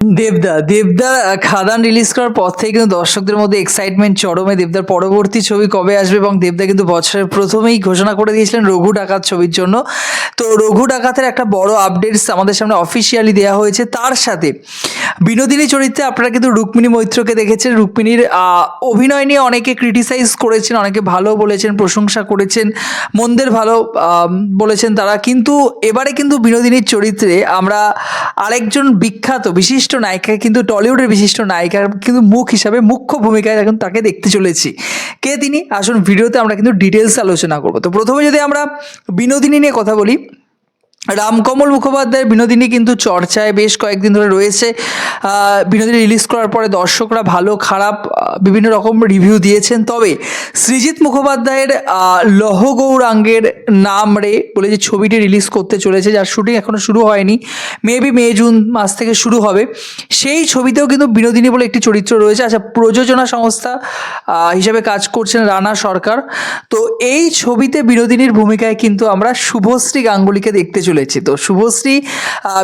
দেবদা দেবদা খাদান রিলিজ করার পর থেকে কিন্তু দর্শকদের মধ্যে এক্সাইটমেন্ট চরমে। দেবদার পরবর্তী ছবি কবে আসবে এবং দেবদা কিন্তু বছরের প্রথমেই ঘোষণা করে দিয়েছিলেন রঘু ডাকাত ছবির জন্য। তো রঘু ডাকাতের একটা বড় আপডেটস আমাদের সামনে অফিসিয়ালি দেওয়া হয়েছে। তার সাথে বিনোদিনী চরিত্রে আপনারা কিন্তু রুক্মিণী মৈত্রকে দেখেছেন। রুক্মিণীর অভিনয় নিয়ে অনেকে ক্রিটিসাইজ করেছেন, অনেকে ভালো বলেছেন, প্রশংসা করেছেন, মন্দের ভালো বলেছেন তারা। কিন্তু এবারে কিন্তু বিনোদিনীর চরিত্রে আমরা আরেকজন বিখ্যাত, বিশিষ্ট নায়িকা, কিন্তু টলিউডের বিশিষ্ট নায়িকার কিন্তু মুখ হিসাবে মুখ্য ভূমিকায় এখন তাকে দেখতে চলেছি। কে তিনি? আসুন, ভিডিওতে আমরা কিন্তু ডিটেলস আলোচনা করব। তো প্রথমে যদি আমরা বিনোদিনী নিয়ে কথা বলি রামকমল মুখোপাধ্যায়ের বিনোদিনী কিন্তু চর্চায় বেশ কয়েকদিন ধরে রয়েছে। বিনোদিনী রিলিজ করার পরে দর্শকরা ভালো, খারাপ বিভিন্ন রকম রিভিউ দিয়েছেন। তবে সৃজিত মুখোপাধ্যায়ের লহ গৌরাঙ্গের নাম রে বলে যে ছবিটি রিলিজ করতে চলেছে, যার শুটিং এখনও শুরু হয়নি মেবি মে, জুন মাস থেকে শুরু হবে, সেই ছবিতেও কিন্তু বিনোদিনী বলে একটি চরিত্র রয়েছে। আচ্ছা প্রযোজনা সংস্থা হিসেবে কাজ করছেন রানা সরকার। তো এই ছবিতে বিনোদিনীর ভূমিকায় কিন্তু আমরা শুভশ্রী গাঙ্গুলিকে দেখতে চলেছি। তো শুভশ্রী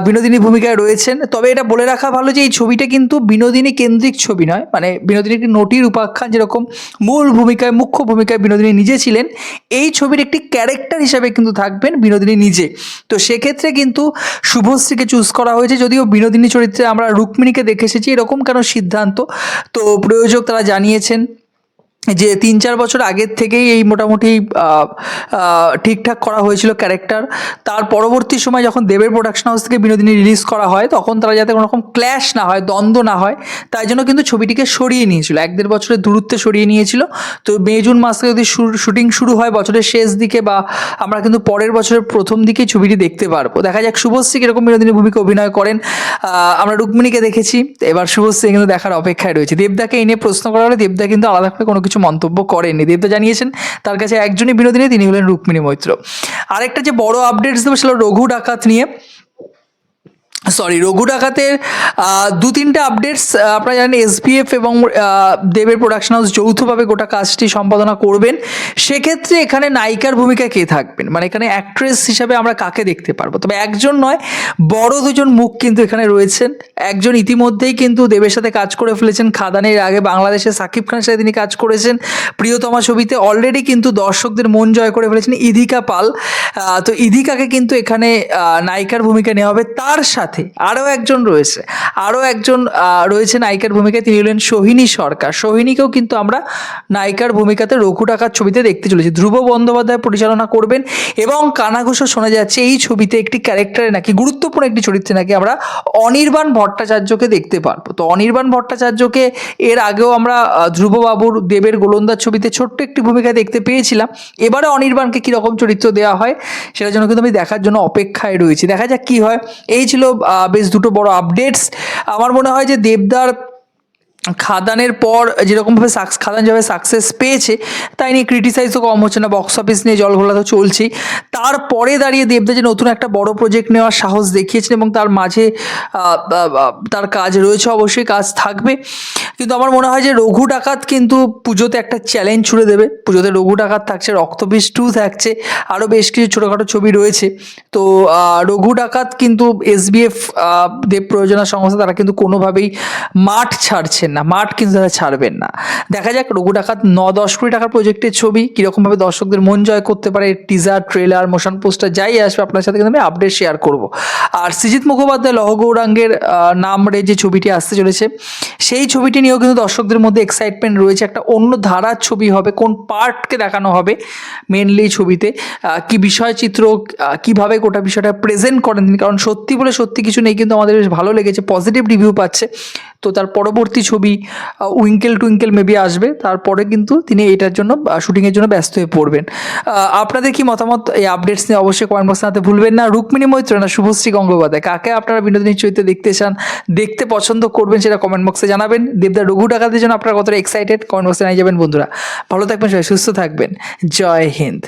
বিনোদিনী ভূমিকায় রয়েছেন। তবে এটা বলে রাখা ভালো যে এই ছবিটা কিন্তু বিনোদিনী কেন্দ্রিক ছবি নয় মানে বিনোদিনী একটি নটির উপাখ্যান যেরকম মূল ভূমিকায়, মুখ্য ভূমিকায় বিনোদিনী নিজে ছিলেন, এই ছবির একটি ক্যারেক্টার হিসাবে কিন্তু থাকবেন বিনোদিনী নিজে। তো সেক্ষেত্রে কিন্তু শুভশ্রীকে চুজ করা হয়েছে, যদিও বিনোদিনী চরিত্রে আমরা রুক্মিণীকে দেখে এসেছি, এরকম কেন সিদ্ধান্ত? তো প্রয়োজক তারা জানিয়েছেন যে তিন চার বছর আগের থেকেই এই মোটামুটি ঠিকঠাক করা হয়েছিল ক্যারেক্টার তার পরবর্তী সময় যখন দেবের প্রোডাকশন হাউস থেকে বিনোদিনী রিলিজ করা হয়, তখন তারা যাতে কোনো রকম ক্ল্যাশ না হয়, দ্বন্দ্ব না হয়, তাই জন্য কিন্তু ছবিটিকে সরিয়ে নিয়েছিল। এক দেড় বছরের দূরত্বে সরিয়ে নিয়েছিল। তো মে জুন মাস থেকে যদি শুটিং শুরু হয় বছরের শেষ দিকে বা আমরা কিন্তু পরের বছরের প্রথম দিকে ছবিটি দেখতে পারব। দেখা যাক শুভশ্রী কীরকম বিনোদিনী ভূমিকা অভিনয় করেন। আমরা রুক্মিণীকে দেখেছি। এবার শুভশ্রী কিন্তু দেখার অপেক্ষায় রয়েছে। দেবদাকে এই নিয়ে প্রশ্ন করা হলে দেবদা কিন্তু আলাদা করে কোনো কিছু মন্তব্য করেননি দেবদা জানিয়েছেন, তার কাছে একজনই বিনোদিনী, তিনি হলেন রুক্মিণী মৈত্র। আরেকটা যে বড় আপডেটস দেবো, সেটা রঘু ডাকাত নিয়ে। সরি রঘু ডাকাতের দু তিনটে আপডেটস আপনারা জানেন এসবিএফ এবং দেবের প্রোডাকশন হাউস যৌথভাবে গোটা কাজটি সম্পাদনা করবেন। সেক্ষেত্রে এখানে নায়িকার ভূমিকা কে থাকবেন? মানে এখানে অ্যাক্ট্রেস হিসাবে আমরা কাকে দেখতে পারব? তবে একজন নয়, বড় দুজন মুখ কিন্তু এখানে রয়েছেন। একজন ইতিমধ্যেই কিন্তু দেবের সাথে কাজ করে ফেলেছেন। খাদানের আগে বাংলাদেশে সাকিব খানের সাথে তিনি কাজ করেছেন। প্রিয়তমা ছবিতে অলরেডি কিন্তু দর্শকদের মন জয় করে ফেলেছেন ইধিকা পাল। তো ইধিকাকে কিন্তু এখানে নায়িকার ভূমিকা নেওয়া হবে। তার সাথে আরও একজন রয়েছে। আরও একজন রয়েছে নায়িকার ভূমিকায়। তিনি হলেন সোহিনী সরকার। সোহিনীকেও কিন্তু আমরা নায়িকার ভূমিকাতে রঘু টাকার ছবিতে দেখতে চলেছি। ধ্রুব বন্দ্যোপাধ্যায় পরিচালনা করবেন এবং কানাঘুষো শোনা যাচ্ছে, এই ছবিতে একটি ক্যারেক্টারে নাকি, গুরুত্বপূর্ণ একটি চরিত্রে নাকি আমরা অনির্বাণ ভট্টাচার্যকে দেখতে পারব। তো অনির্বাণ ভট্টাচার্যকে এর আগেও আমরা ধ্রুববাবুর দেবের গোলন্দার ছবিতে ছোট্ট একটি ভূমিকা দেখতে পেয়েছিলাম। এবারে অনির্বাণকে কীরকম চরিত্র দেওয়া হয়, সেটার জন্য কিন্তু আমি দেখার জন্য অপেক্ষায় রয়েছি। দেখা যাক কী হয়। এই ছিল বেশ দুটো বড় আপডেটস আমার মনে হয় যে দেবদার খাদানের পর যেরকমভাবে সাকস খাদান যেভাবে সাকসেস পেয়েছে, তাই নিয়ে ক্রিটিসাইজও কম হচ্ছে না বক্স অফিস নিয়ে জল ঘোলা তো চলছেই। তারপরে দাঁড়িয়ে দেবদা যে নতুন একটা বড় প্রজেক্ট নেওয়ার সাহস দেখিয়েছেন এবং তার মাঝে তার কাজ রয়েছে, অবশ্যই কাজ থাকবে। কিন্তু আমার মনে হয় যে রঘু ডাকাত কিন্তু পুজোতে একটা চ্যালেঞ্জ ছুড়ে দেবে। পুজোতে রঘু ডাকাত থাকছে, রক্তবিষ টু থাকছে আরও বেশ কিছু ছোটোখাটো ছবি রয়েছে। তো রঘু ডাকাত কিন্তু এস এসবিএফ দেব প্রয়োজনা সংস্থা, তারা কিন্তু কোনোভাবেই মাঠ ছাড়ছেন না, মাঠ কিন্তু তারা ছাড়বেন না। দেখা যাক, রঘু ডাকাত ন দশ কোটি টাকার প্রজেক্টের ছবি, কীরকমভাবে দর্শকদের মন জয় করতে পারে টিজার ট্রেলার মোশন পোস্টার যাই আসবে, আপনার সাথে কিন্তু আমি আপডেট শেয়ার করব। আর সৃজিত মুখোপাধ্যায় লহ গৌরাঙ্গের নাম রে যে ছবিটি আসতে চলেছে, সেই ছবিটি নিয়েও কিন্তু দর্শকদের মধ্যে এক্সাইটমেন্ট রয়েছে। একটা অন্য ধারার ছবি হবে, কোন পার্টকে দেখানো হবে মেনলি ছবিতে কি বিষয়চিত্র কীভাবে গোটা বিষয়টা প্রেজেন্ট করেন তিনি? কারণ সত্যি বলে সত্যি কিছু নেই, কিন্তু আমাদের বেশ ভালো লেগেছে পজিটিভ রিভিউ পাচ্ছে। তো তার পরবর্তী ছবি উইঙ্কেল টুইঙ্কেল মেবি আসবে, তারপরে কিন্তু তিনি এটার জন্য শুটিংয়ের জন্য ব্যস্ত হয়ে পড়বেন। আপনাদের কি মতামত? এই আপডেটস নিয়ে অবশ্যই কমেন্ট বক্সে জানাতে ভুলবেন না। রুক্মিণী মৈত্র না শুভশ্রী গঙ্গোপাধ্যায়, কাকে আপনারা বিনোদিনীর চরিত্রে দেখতে চান, দেখতে পছন্দ করবেন সেটা কমেন্ট বক্সে জানাবেন। দেবদার রঘু ডাকাতের জন্য আপনারা কতটা এক্সাইটেড কমেন্ট বক্সে নিয়ে যাবেন বন্ধুরা। ভালো থাকবেন সবাই, সুস্থ থাকবেন। জয় হিন্দ।